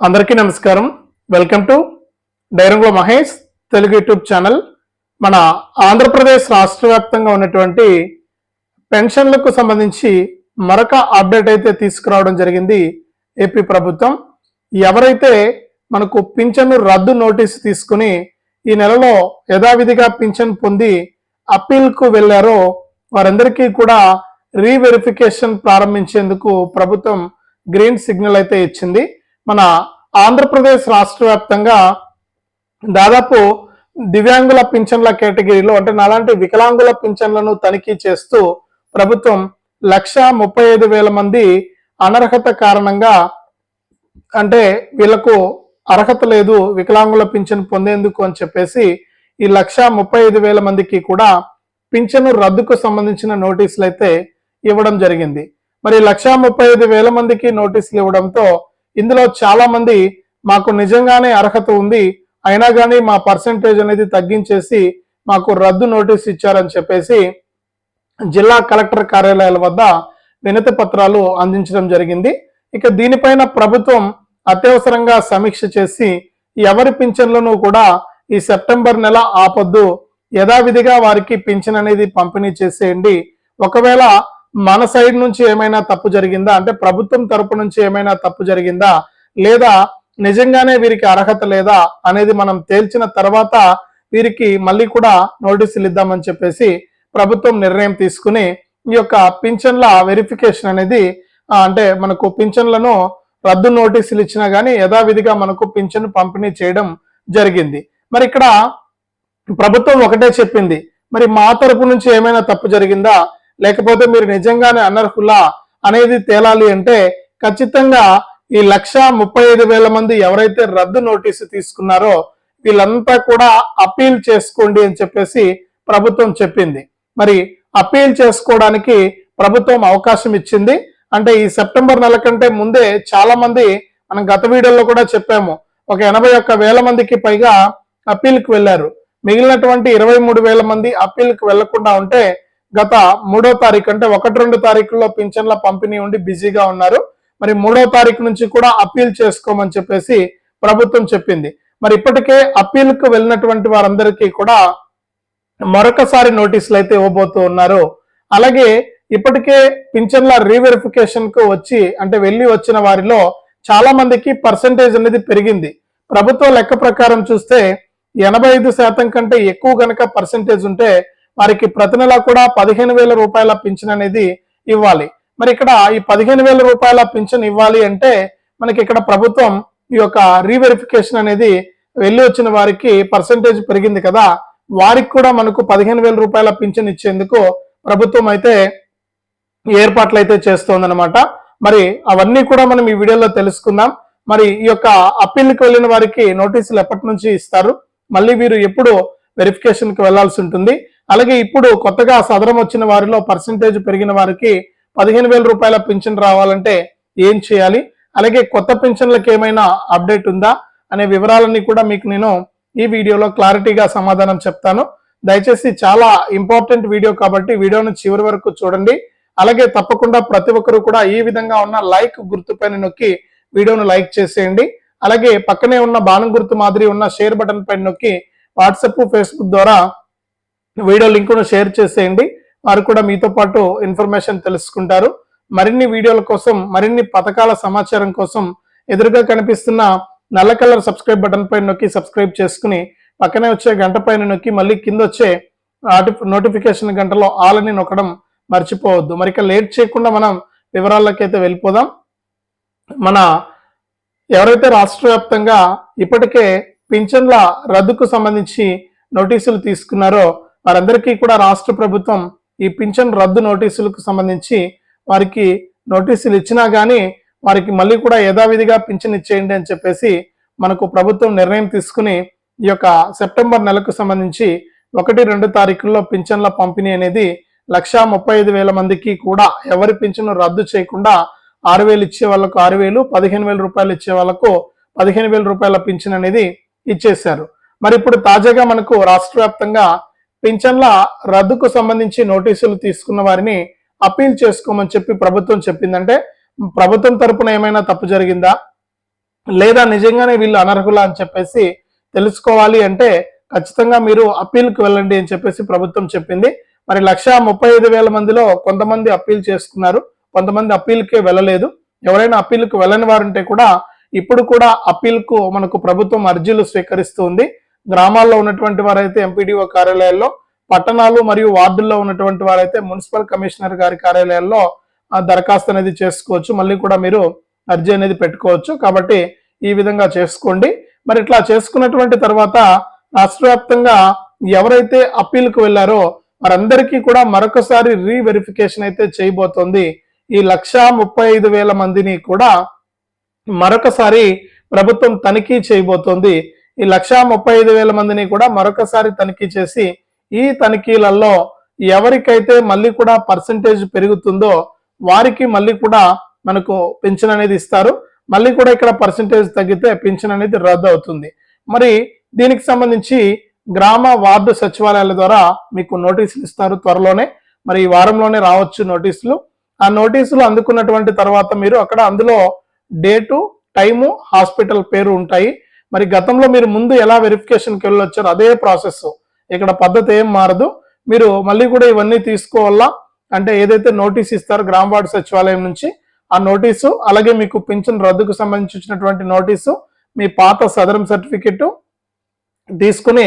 అందరికీ నమస్కారం. Welcome to డైరంగుల మహేష్ తెలుగు యూట్యూబ్ ఛానల్. మన ఆంధ్రప్రదేశ్ రాష్ట్ర వ్యాప్తంగా ఉన్నటువంటి పెన్షన్లకు సంబంధించి మరొక అప్డేట్ అయితే తీసుకురావడం జరిగింది ఏపీ ప్రభుత్వం. ఎవరైతే మనకు పింఛను రద్దు నోటీసు తీసుకుని ఈ నెలలో యథావిధిగా పింఛన్ పొంది అప్పీల్కు వెళ్ళారో వారందరికీ కూడా రీవెరిఫికేషన్ ప్రారంభించేందుకు ప్రభుత్వం గ్రీన్ సిగ్నల్ అయితే ఇచ్చింది. మన ఆంధ్రప్రదేశ్ రాష్ట్ర వ్యాప్తంగా దాదాపు దివ్యాంగుల పింఛన్ల కేటగిరీలో అంటే నాలాంటి వికలాంగుల పింఛన్లను తనిఖీ చేస్తూ ప్రభుత్వం లక్ష ముప్పై ఐదు వేల మంది అనర్హత కారణంగా అంటే వీళ్ళకు అర్హత లేదు వికలాంగుల పింఛన్ పొందేందుకు అని చెప్పేసి ఈ లక్ష ముప్పై ఐదు వేల మందికి కూడా పింఛను రద్దుకు సంబంధించిన నోటీసులు అయితే ఇవ్వడం జరిగింది. మరి లక్ష ముప్పై ఐదు వేల మందికి నోటీసులు ఇవ్వడంతో ఇందులో చాలా మంది మాకు నిజంగానే అర్హత ఉంది అయినా కానీ మా పర్సంటేజ్ అనేది తగ్గించేసి మాకు రద్దు నోటీస్ ఇచ్చారని చెప్పేసి జిల్లా కలెక్టర్ కార్యాలయాల వద్ద వినతి పత్రాలు అందించడం జరిగింది. ఇక దీనిపైన ప్రభుత్వం అత్యవసరంగా సమీక్ష చేసి ఎవరి పింఛన్లను కూడా ఈ సెప్టెంబర్ నెల ఆపొద్దు యథావిధిగా వారికి పింఛన్ అనేది పంపిణీ చేసేయండి. ఒకవేళ మన సైడ్ నుంచి ఏమైనా తప్పు జరిగిందా? అంటే ప్రభుత్వం తరపు నుంచి ఏమైనా తప్పు జరిగిందా? లేదా నిజంగానే వీరికి అర్హత లేదా అనేది మనం తేల్చిన తర్వాత వీరికి మళ్ళీ కూడా నోటీసులు ఇద్దామని చెప్పేసి ప్రభుత్వం నిర్ణయం తీసుకుని ఈ యొక్క పింఛన్ల వెరిఫికేషన్ అనేది అంటే మనకు పింఛన్లను రద్దు నోటీసులు ఇచ్చినా గానీ యథావిధిగా మనకు పింఛన్ పంపిణీ చేయడం జరిగింది. మరి ఇక్కడ ప్రభుత్వం ఒకటే చెప్పింది. మరి మా తరపు నుంచి ఏమైనా తప్పు జరిగిందా? లేకపోతే మీరు నిజంగానే అనర్హులా అనేది తేలాలి అంటే ఖచ్చితంగా ఈ లక్ష ముప్పై ఐదు వేల మంది ఎవరైతే రద్దు నోటీసు తీసుకున్నారో వీళ్ళంతా కూడా అప్పీల్ చేసుకోండి అని చెప్పేసి ప్రభుత్వం చెప్పింది. మరి అప్పీల్ చేసుకోవడానికి ప్రభుత్వం అవకాశం ఇచ్చింది. అంటే ఈ సెప్టెంబర్ నెల కంటే ముందే చాలా మంది మనం గత వీడియోలో కూడా చెప్పాము. ఒక ఎనభై ఒక్క వేల మందికి పైగా అప్పీల్కి వెళ్ళారు. మిగిలినటువంటి ఇరవై మూడు వేల మంది అప్పీల్కి వెళ్ళకుండా ఉంటే గత మూడో తారీఖు అంటే ఒకటి రెండు తారీఖుల్లో పింఛన్ల పంపిణీ ఉండి బిజీగా ఉన్నారు. మరి మూడో తారీఖు నుంచి కూడా అప్పీల్ చేసుకోమని చెప్పేసి ప్రభుత్వం చెప్పింది. మరి ఇప్పటికే అప్పీల్కు వెళ్ళినటువంటి వారందరికీ కూడా మరొకసారి నోటీసులు అయితే ఇవ్వబోతూ ఉన్నారు. అలాగే ఇప్పటికే పింఛన్ల రీవెరిఫికేషన్కు వచ్చి అంటే వెళ్ళి వచ్చిన వారిలో చాలా మందికి పర్సంటేజ్ అనేది పెరిగింది. ప్రభుత్వ లెక్క ప్రకారం చూస్తే ఎనభై ఐదు శాతం కంటే ఎక్కువ గనక పర్సంటేజ్ ఉంటే వారికి ప్రతి నెల కూడా పదిహేను వేల రూపాయల పింఛన్ అనేది ఇవ్వాలి. మరి ఇక్కడ ఈ పదిహేను వేల రూపాయల పింఛన్ ఇవ్వాలి అంటే మనకి ఇక్కడ ప్రభుత్వం ఈ యొక్క రీవెరిఫికేషన్ అనేది వెళ్ళి వచ్చిన వారికి పర్సంటేజ్ పెరిగింది కదా. వారికి కూడా మనకు పదిహేను వేల రూపాయల పింఛన్ ఇచ్చేందుకు ప్రభుత్వం అయితే ఏర్పాట్లు అయితే చేస్తోందనమాట మరి అవన్నీ కూడా మనం ఈ వీడియోలో తెలుసుకుందాం. మరి ఈ యొక్క అప్పీల్కి వెళ్ళిన వారికి నోటీసులు ఎప్పటి నుంచి ఇస్తారు? మళ్ళీ వీరు ఎప్పుడు వెరిఫికేషన్కి వెళ్ళాల్సి ఉంటుంది? అలాగే ఇప్పుడు కొత్తగా సదరం వచ్చిన వారిలో పర్సంటేజ్ పెరిగిన వారికి పదిహేను వేల రూపాయల పింఛన్ రావాలంటే ఏం చేయాలి? అలాగే కొత్త పింఛన్లకు ఏమైనా అప్డేట్ ఉందా? అనే వివరాలన్నీ కూడా మీకు నేను ఈ వీడియోలో క్లారిటీగా సమాధానం చెప్తాను. దయచేసి చాలా ఇంపార్టెంట్ వీడియో కాబట్టి వీడియోను చివరి వరకు చూడండి. అలాగే తప్పకుండా ప్రతి ఒక్కరు కూడా ఈ విధంగా ఉన్న లైక్ గుర్తుపైన నొక్కి వీడియోను లైక్ చేసేయండి. అలాగే పక్కనే ఉన్న బాణం గుర్తు మాదిరి ఉన్న షేర్ బటన్ పైన నొక్కి వాట్సాప్ ఫేస్బుక్ ద్వారా వీడియో లింకును షేర్ చేసేయండి. వారు కూడా మీతో పాటు ఇన్ఫర్మేషన్ తెలుసుకుంటారు. మరిన్ని వీడియోల కోసం మరిన్ని పథకాల సమాచారం కోసం ఎదురుగా కనిపిస్తున్న నల్ల కలర్ సబ్స్క్రైబ్ బటన్ పైన నొక్కి సబ్స్క్రైబ్ చేసుకుని పక్కనే వచ్చే గంట పైన నొక్కి మళ్ళీ కింద వచ్చే నోటిఫికేషన్ గంటలో ఆల్ అని నొక్కడం మర్చిపోవద్దు. మరి ఇక లేట్ చేయకుండా మనం వివరాల్లోకి అయితే వెళ్ళిపోదాం. మన ఎవరైతే రాష్ట్ర వ్యాప్తంగా ఇప్పటికే పింఛన్ల రద్దుకు సంబంధించి నోటీసులు తీసుకున్నారో వారందరికీ కూడా రాష్ట్ర ప్రభుత్వం ఈ పింఛన్ రద్దు నోటీసులకు సంబంధించి వారికి నోటీసులు ఇచ్చినా కానీ వారికి మళ్ళీ కూడా యథావిధిగా పింఛన్ ఇచ్చేయండి అని చెప్పేసి మనకు ప్రభుత్వం నిర్ణయం తీసుకుని ఈ యొక్క సెప్టెంబర్ నెలకు సంబంధించి ఒకటి రెండు తారీఖుల్లో పింఛన్ల పంపిణీ అనేది లక్షా ముప్పై ఐదు వేల మందికి కూడా ఎవరి పింఛను రద్దు చేయకుండా ఆరు వేలు ఇచ్చే వాళ్ళకు ఆరు వేలు పదిహేను వేల రూపాయలు ఇచ్చే వాళ్ళకు పదిహేను వేల రూపాయల పింఛన్ అనేది ఇచ్చేశారు. మరి ఇప్పుడు తాజాగా మనకు రాష్ట్ర వ్యాప్తంగా పింఛన్ల రద్దుకు సంబంధించి నోటీసులు తీసుకున్న వారిని అప్పీల్ చేసుకోమని చెప్పి ప్రభుత్వం చెప్పిందంటే ప్రభుత్వం తరపున ఏమైనా తప్పు జరిగిందా? లేదా నిజంగానే వీళ్ళు అనర్హులా అని చెప్పేసి తెలుసుకోవాలి అంటే ఖచ్చితంగా మీరు అప్పీల్కి వెళ్ళండి అని చెప్పేసి ప్రభుత్వం చెప్పింది. మరి లక్ష ముప్పై ఐదు వేల మందిలో కొంతమంది అప్పీల్ చేసుకున్నారు కొంతమంది అప్పీల్కే వెళ్ళలేదు. ఎవరైనా అప్పీల్కి వెళ్ళని వారుంటే కూడా ఇప్పుడు కూడా అప్పీల్కు మనకు ప్రభుత్వం అర్జీలు స్వీకరిస్తుంది గ్రామాల్లో ఉన్నటువంటి వారైతే ఎంపీడీఓ కార్యాలయాల్లో పట్టణాలు మరియు వార్డుల్లో ఉన్నటువంటి వారైతే మున్సిపల్ కమిషనర్ గారి కార్యాలయాల్లో ఆ దరఖాస్తు అనేది చేసుకోవచ్చు. మళ్ళీ కూడా మీరు అర్జీ అనేది పెట్టుకోవచ్చు. కాబట్టి ఈ విధంగా చేసుకోండి. మరి ఇట్లా చేసుకున్నటువంటి తర్వాత రాష్ట్ర వ్యాప్తంగా ఎవరైతే అప్పీల్కు వెళ్ళారో వారందరికీ కూడా మరొకసారి రీవెరిఫికేషన్ అయితే చేయబోతోంది. ఈ లక్షా ముప్పై ఐదు వేల మందిని కూడా మరొకసారి ప్రభుత్వం తనిఖీ చేయబోతోంది. ఈ లక్షా ముప్పై ఐదు వేల మందిని కూడా మరొకసారి తనిఖీ చేసి ఈ తనిఖీలలో ఎవరికైతే మళ్ళీ కూడా పర్సంటేజ్ పెరుగుతుందో వారికి మళ్ళీ కూడా మనకు పెన్షన్ అనేది ఇస్తారు. మళ్ళీ కూడా ఇక్కడ పర్సంటేజ్ తగ్గితే పెన్షన్ అనేది రద్దు అవుతుంది. మరి దీనికి సంబంధించి గ్రామ వార్డు సచివాలయాల ద్వారా మీకు నోటీసులు ఇస్తారు త్వరలోనే. మరి ఈ వారంలోనే రావచ్చు నోటీసులు. ఆ నోటీసులు అందుకున్నటువంటి తర్వాత మీరు అక్కడ అందులో డేటు టైము హాస్పిటల్ పేరు ఉంటాయి. మరి గతంలో మీరు ముందు ఎలా వెరిఫికేషన్కి వెళ్ళొచ్చారో అదే ప్రాసెస్ ఇక్కడ పద్ధతి ఏం మారదు. మీరు మళ్ళీ కూడా ఇవన్నీ తీసుకోవాలా? అంటే ఏదైతే నోటీస్ ఇస్తారో గ్రామ వార్డు సచివాలయం నుంచి ఆ నోటీసు అలాగే మీకు పింఛన్ రద్దుకు సంబంధించినటువంటి నోటీసు మీ పాత సదరం సర్టిఫికెట్ తీసుకుని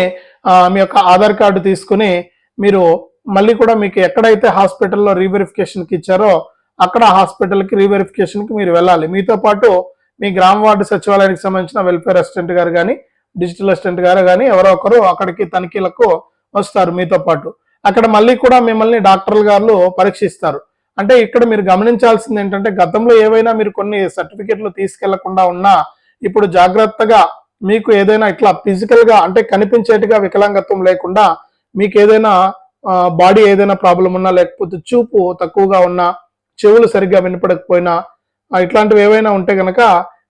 మీ యొక్క ఆధార్ కార్డు తీసుకుని మీరు మళ్ళీ కూడా మీకు ఎక్కడైతే హాస్పిటల్లో రీవెరిఫికేషన్కి ఇచ్చారో అక్కడ హాస్పిటల్కి రీవెరిఫికేషన్కి మీరు వెళ్ళాలి. మీతో పాటు మీ గ్రామ వార్డు సచివాలయానికి సంబంధించిన వెల్ఫేర్ అసిస్టెంట్ గారు కానీ డిజిటల్ అసిస్టెంట్ గారు కానీ ఎవరో ఒకరు అక్కడికి తనిఖీలకు వస్తారు మీతో పాటు. అక్కడ మళ్ళీ కూడా మిమ్మల్ని డాక్టర్లు గారు పరీక్షిస్తారు. అంటే ఇక్కడ మీరు గమనించాల్సింది ఏంటంటే గతంలో ఏవైనా మీరు కొన్ని సర్టిఫికెట్లు తీసుకెళ్ళకుండా ఉన్నా ఇప్పుడు జాగ్రత్తగా మీకు ఏదైనా ఇట్లా ఫిజికల్గా అంటే కనిపించేట్టుగా వికలాంగత్వం లేకుండా మీకు ఏదైనా బాడీ ఏదైనా ప్రాబ్లం ఉన్నా లేకపోతే చూపు తక్కువగా ఉన్నా చెవులు సరిగ్గా వినపడకపోయినా ఇట్లాంటివి ఏవైనా ఉంటే కనుక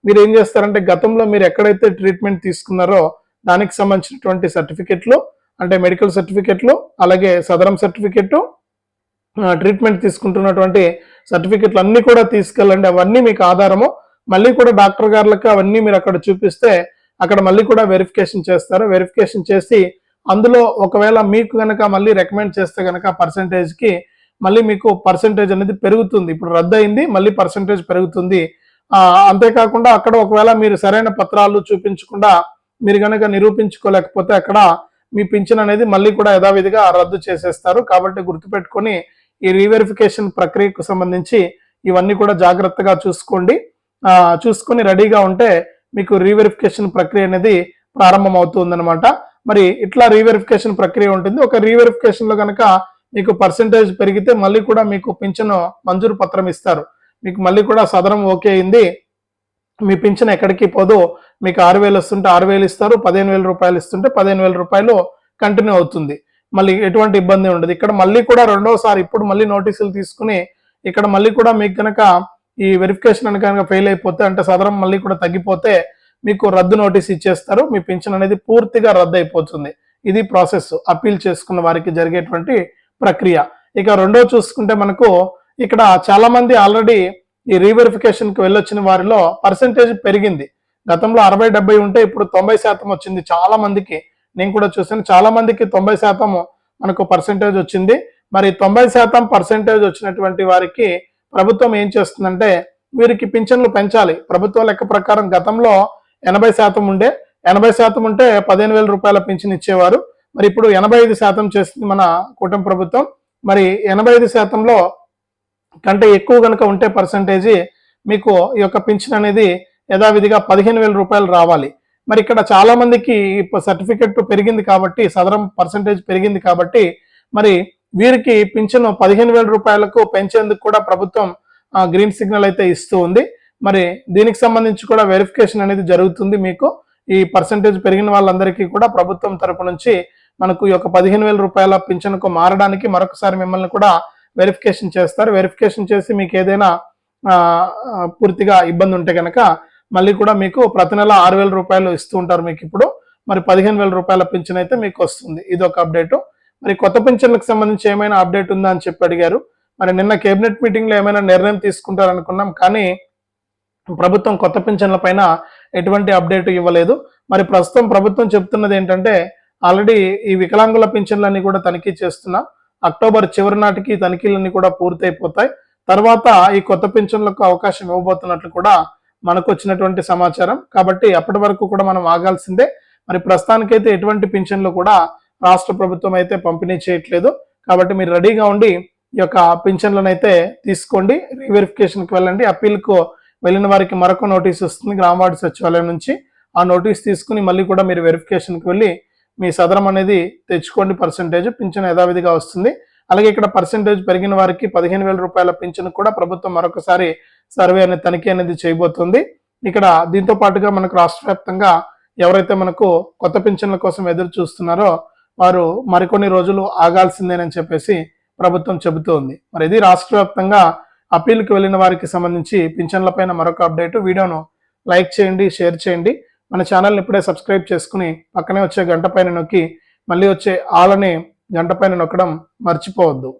మీరు ఏం చేస్తారంటే గతంలో మీరు ఎక్కడైతే ట్రీట్మెంట్ తీసుకున్నారో దానికి సంబంధించినటువంటి సర్టిఫికెట్లు అంటే మెడికల్ సర్టిఫికెట్లు అలాగే సదరం సర్టిఫికెట్ ట్రీట్మెంట్ తీసుకుంటున్నటువంటి సర్టిఫికెట్లు అన్నీ కూడా తీసుకెళ్ళండి. అవన్నీ మీకు ఆధారము. మళ్ళీ కూడా డాక్టర్ గారులకు అవన్నీ మీరు అక్కడ చూపిస్తే అక్కడ మళ్ళీ కూడా వెరిఫికేషన్ చేస్తారు. వెరిఫికేషన్ చేసి అందులో ఒకవేళ మీకు కనుక మళ్ళీ రికమెండ్ చేస్తే కనుక పర్సంటేజ్కి మళ్ళీ మీకు పర్సంటేజ్ అనేది పెరుగుతుంది. ఇప్పుడు రద్దు అయింది మళ్ళీ పర్సంటేజ్ పెరుగుతుంది. అంతేకాకుండా అక్కడ ఒకవేళ మీరు సరైన పత్రాలు చూపించకుండా మీరు కనుక నిరూపించుకోలేకపోతే అక్కడ మీ పింఛన్ అనేది మళ్ళీ కూడా యథావిధిగా రద్దు చేసేస్తారు. కాబట్టి గుర్తుపెట్టుకొని ఈ రీవెరిఫికేషన్ ప్రక్రియకు సంబంధించి ఇవన్నీ కూడా జాగ్రత్తగా చూసుకోండి. చూసుకొని రెడీగా ఉంటే మీకు రీవెరిఫికేషన్ ప్రక్రియ అనేది ప్రారంభం అవుతుందన్నమాట మరి ఇట్లా రీవెరిఫికేషన్ ప్రక్రియ ఉంటుంది. ఒక రీవెరిఫికేషన్లో కనుక మీకు పర్సంటేజ్ పెరిగితే మళ్ళీ కూడా మీకు పింఛను మంజూరు పత్రం ఇస్తారు. మీకు మళ్ళీ కూడా సదరం ఓకే అయింది మీ పింఛన్ ఎక్కడికి పోదు. మీకు ఆరు వేలు వస్తుంటే ఆరు వేలు ఇస్తారు పదిహేను వేల రూపాయలు ఇస్తుంటే పదిహేను వేల రూపాయలు కంటిన్యూ అవుతుంది. మళ్ళీ ఎటువంటి ఇబ్బంది ఉండదు. ఇక్కడ మళ్ళీ కూడా రెండోసారి ఇప్పుడు మళ్ళీ నోటీసులు తీసుకుని ఇక్కడ మళ్ళీ కూడా మీకు కనుక ఈ వెరిఫికేషన్ అని కనుక ఫెయిల్ అయిపోతే అంటే సదరం మళ్ళీ కూడా తగ్గిపోతే మీకు రద్దు నోటీస్ ఇచ్చేస్తారు. మీ పింఛన్ అనేది పూర్తిగా రద్దు అయిపోతుంది. ఇది ప్రాసెస్ అప్పీల్ చేసుకున్న వారికి జరిగేటువంటి ప్రక్రియ. ఇక రెండో చూసుకుంటే మనకు ఇక్కడ చాలా మంది ఆల్రెడీ ఈ రీవెరిఫికేషన్కి వెళ్ళొచ్చిన వారిలో పర్సంటేజ్ పెరిగింది. గతంలో అరవై డెబ్బై ఉంటే ఇప్పుడు తొంభై శాతం వచ్చింది చాలా మందికి. నేను కూడా చూసాను చాలా మందికి తొంభై శాతం మనకు పర్సంటేజ్ వచ్చింది. మరి తొంభై శాతం పర్సంటేజ్ వచ్చినటువంటి వారికి ప్రభుత్వం ఏం చేస్తుందంటే వీరికి పింఛన్లు పెంచాలి. ప్రభుత్వ లెక్క ప్రకారం గతంలో ఎనభై శాతం ఉండే ఎనభై శాతం ఉంటే పదిహేను వేల రూపాయల పింఛన్ ఇచ్చేవారు. మరి ఇప్పుడు ఎనభై ఐదు శాతం చేస్తుంది మన కూటమి ప్రభుత్వం. మరి ఎనభై ఐదు శాతంలో కంటే ఎక్కువ కనుక ఉంటే పర్సంటేజీ మీకు ఈ యొక్క పింఛన్ అనేది యథావిధిగా పదిహేను వేల రూపాయలు రావాలి. మరి ఇక్కడ చాలా మందికి సర్టిఫికెట్ పెరిగింది కాబట్టి సదరం పర్సంటేజ్ పెరిగింది కాబట్టి మరి వీరికి పింఛను పదిహేను వేల రూపాయలకు పెంచేందుకు కూడా ప్రభుత్వం గ్రీన్ సిగ్నల్ అయితే ఇస్తూ ఉంది. మరి దీనికి సంబంధించి కూడా వెరిఫికేషన్ అనేది జరుగుతుంది మీకు. ఈ పర్సంటేజ్ పెరిగిన వాళ్ళందరికీ కూడా ప్రభుత్వం తరపు నుంచి మనకు ఈ యొక్క పదిహేను వేల రూపాయల పింఛన్కు మారడానికి మరొకసారి మిమ్మల్ని కూడా వెరిఫికేషన్ చేస్తారు. వెరిఫికేషన్ చేసి మీకు ఏదైనా పూర్తిగా ఇబ్బంది ఉంటే కనుక మళ్ళీ కూడా మీకు ప్రతి నెల ఆరు వేల రూపాయలు ఇస్తూ ఉంటారు మీకు ఇప్పుడు. మరి పదిహేను వేల రూపాయల పింఛన్ అయితే మీకు వస్తుంది. ఇది ఒక అప్డేటు మరి కొత్త పింఛన్లకు సంబంధించి ఏమైనా అప్డేట్ ఉందా అని చెప్పి అడిగారు. మరి నిన్న కేబినెట్ మీటింగ్లో ఏమైనా నిర్ణయం తీసుకుంటారనుకున్నాం కానీ ప్రభుత్వం కొత్త పింఛన్ల పైన ఎటువంటి అప్డేట్ ఇవ్వలేదు. మరి ప్రస్తుతం ప్రభుత్వం చెప్తున్నది ఏంటంటే ఆల్రెడీ ఈ వికలాంగుల పింఛన్లన్నీ కూడా తనిఖీ చేస్తున్నాం. అక్టోబర్ చివరి నాటికి తనిఖీలన్నీ కూడా పూర్తయిపోతాయి. తర్వాత ఈ కొత్త పింఛన్లకు అవకాశం ఇవ్వబోతున్నట్లు కూడా మనకు వచ్చినటువంటి సమాచారం. కాబట్టి అప్పటి వరకు కూడా మనం ఆగాల్సిందే. మరి ప్రస్తుతానికైతే ఎటువంటి పింఛన్లు కూడా రాష్ట్ర ప్రభుత్వం అయితే పంపిణీ చేయట్లేదు. కాబట్టి మీరు రెడీగా ఉండి ఈ యొక్క పింఛన్లను అయితే తీసుకోండి. రీవెరిఫికేషన్కి వెళ్ళండి. అప్పీల్కు వెళ్ళిన వారికి మరొక నోటీస్ వస్తుంది. గ్రామవాడి సచివాలయం నుంచి. ఆ నోటీస్ తీసుకుని మళ్ళీ కూడా మీరు వెరిఫికేషన్కి వెళ్ళి మీ సదరం అనేది తెచ్చుకోండి పర్సంటేజ్ పింఛన్ యథావిధిగా వస్తుంది. అలాగే ఇక్కడ పర్సంటేజ్ పెరిగిన వారికి పదిహేను వేల రూపాయల పింఛన్ కూడా ప్రభుత్వం మరొకసారి సర్వే అనే తనిఖీ అనేది చేయబోతుంది. ఇక్కడ దీంతో పాటుగా మనకు రాష్ట్ర వ్యాప్తంగా ఎవరైతే మనకు కొత్త పింఛన్ల కోసం ఎదురు చూస్తున్నారో వారు మరికొన్ని రోజులు ఆగాల్సిందేనని చెప్పేసి ప్రభుత్వం చెబుతోంది. మరి ఇది రాష్ట్ర వ్యాప్తంగా అప్పీల్కి వెళ్ళిన వారికి సంబంధించి పింఛన్లపైన మరొక అప్డేట్. వీడియోను లైక్ చేయండి షేర్ చేయండి. మన ఛానల్ని ఇప్పుడే సబ్స్క్రైబ్ చేసుకుని పక్కనే వచ్చే గంట పైన నొక్కి మళ్ళీ వచ్చే ఆలనే గంట పైన నొక్కడం మర్చిపోవద్దు.